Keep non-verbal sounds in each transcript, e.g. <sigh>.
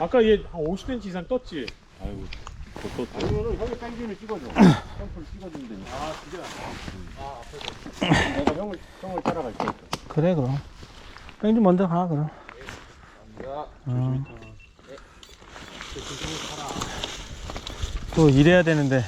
아까 얘 한 50cm 이상 떴지? 아이고 또 또. 아니면은 형이 땡기면 찍어줘. 점프를 찍어주면 되니까. 아 진짜 아 앞에서 내가 형을, 형을 따라갈 테니까. 그래 그럼 뺑좀 먼저 가 그럼 어. 또 일해야 되는데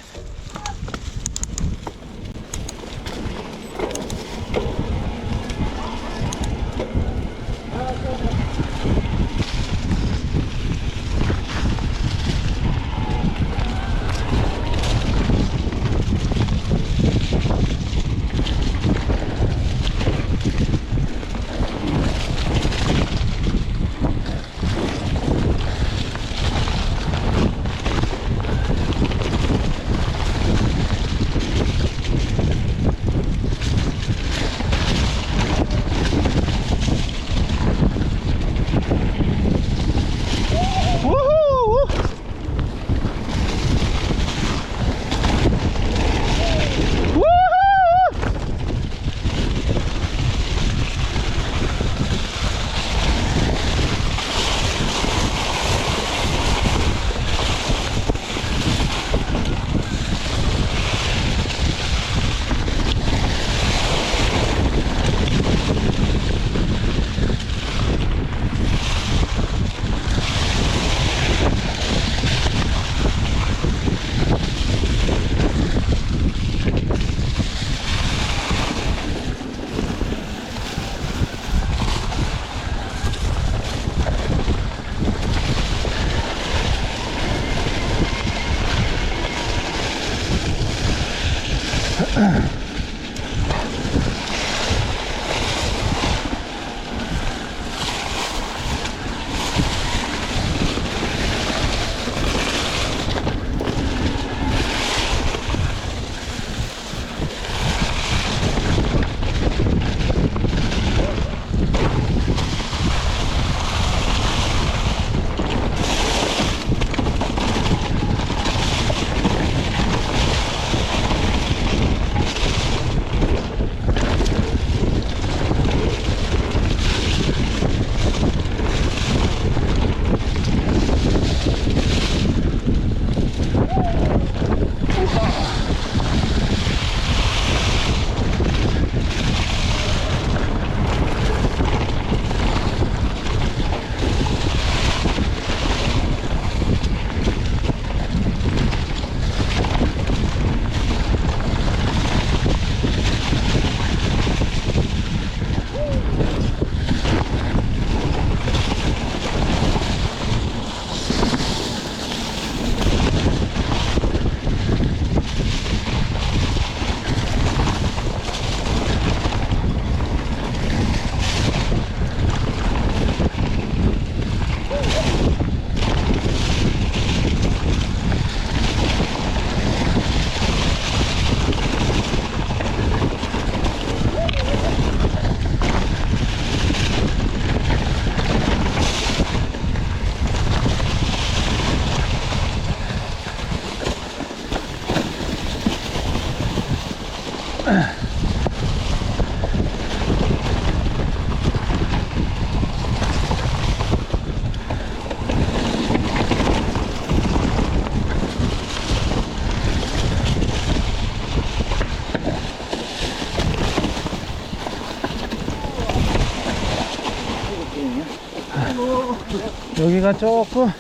여기가 조금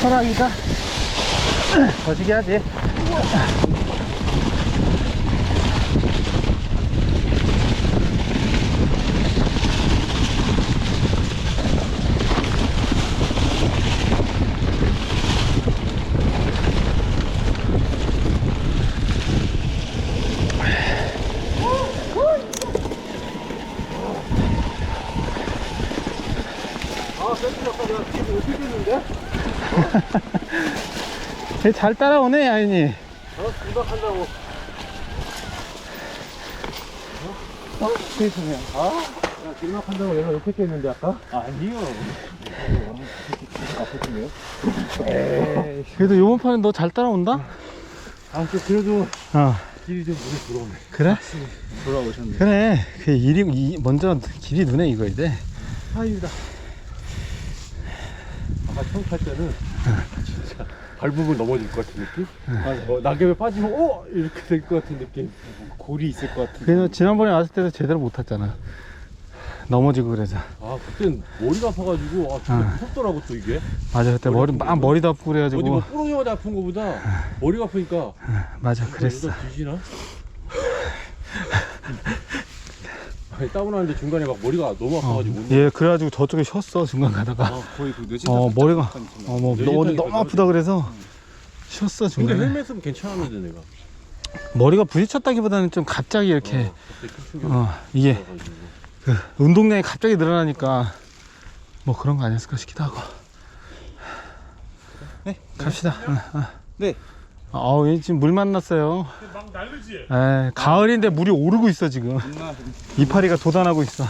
철학이가 <clears throat> 거시기 하지 아, 땡기 아까 내가 뒤에 어떻게 됐는데? 얘 잘 따라오네 아이니 어? 한다고. 어? 스테이션이야 아? 야, 길막 한다고 얘가 옆에 깼는데 아까? 아니요. 에이. 그래도 요번 판은 너 잘 따라온다? 아, 저 그래도 어 길이 좀 눈에 들어오네. 그래? 돌아오셨네. 그래 그 일이 이, 먼저 길이 눈에 익어야 돼 하이다. 처음 탈 때는 진짜 밟으면 넘어질 것 같은 느낌? 아, 뭐 낙엽에 빠지면 어 이렇게 될 것 같은 느낌. 골이 있을 것 같은. 그래서 지난번에 왔을 때도 제대로 못 탔잖아. 넘어지고 그래서. 아 그땐 머리가 아파가지고 아 진짜 아. 무섭더라고 또 이게. 맞아, 그때 머리, 막 머리도 아프고 어디 뭐 그래가지고. 부러져가지고 아픈 거보다 머리가 아프니까. 맞아, 그랬어. 이러다 뒤지나? <laughs> 아니 다운하는데 중간에 막 머리가 너무 아파가지고 못얘 그래가지고 저쪽에 쉬었어, 중간 가다가. 아, 거의 그 뇌진 어, 머리가, 어, 뭐, 뇌진탕이 너무, 너무. 아프다 그래서 쉬었어, 근데 중간에. 헬멧은 괜찮았는데 내가 머리가 부딪혔다기보다는 좀 갑자기 이렇게, 어, 갑자기 큰 충격이 어, 이게. 그 운동량이 갑자기 늘어나니까 뭐 그런 거 아니었을까 싶기도 하고. 네. 갑시다. 응, 응. 네. 아우, 얘 지금 물 만났어요. 막 날르지? 에, 가을인데 물이 오르고 있어, 지금. 이파리가 도단하고 있어.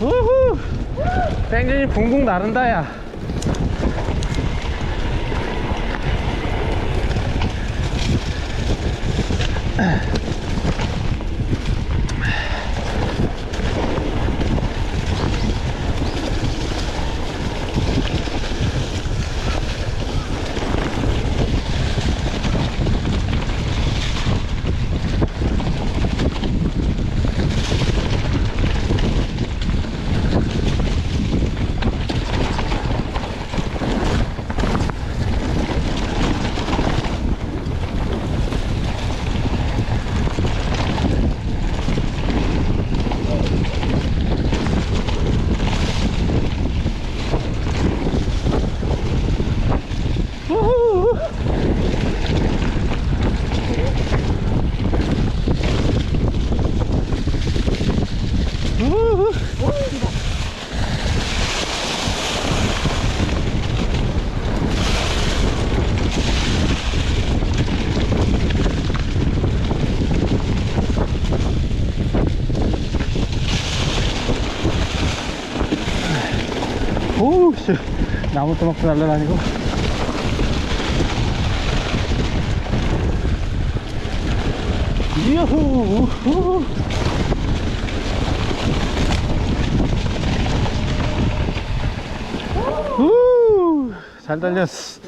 우후! 땡진이 붕붕 나른다, 야. 우후! 우후! 오우 씨 나무 또막도 날라다니고. 이야호! 우후. 우, 잘 달렸어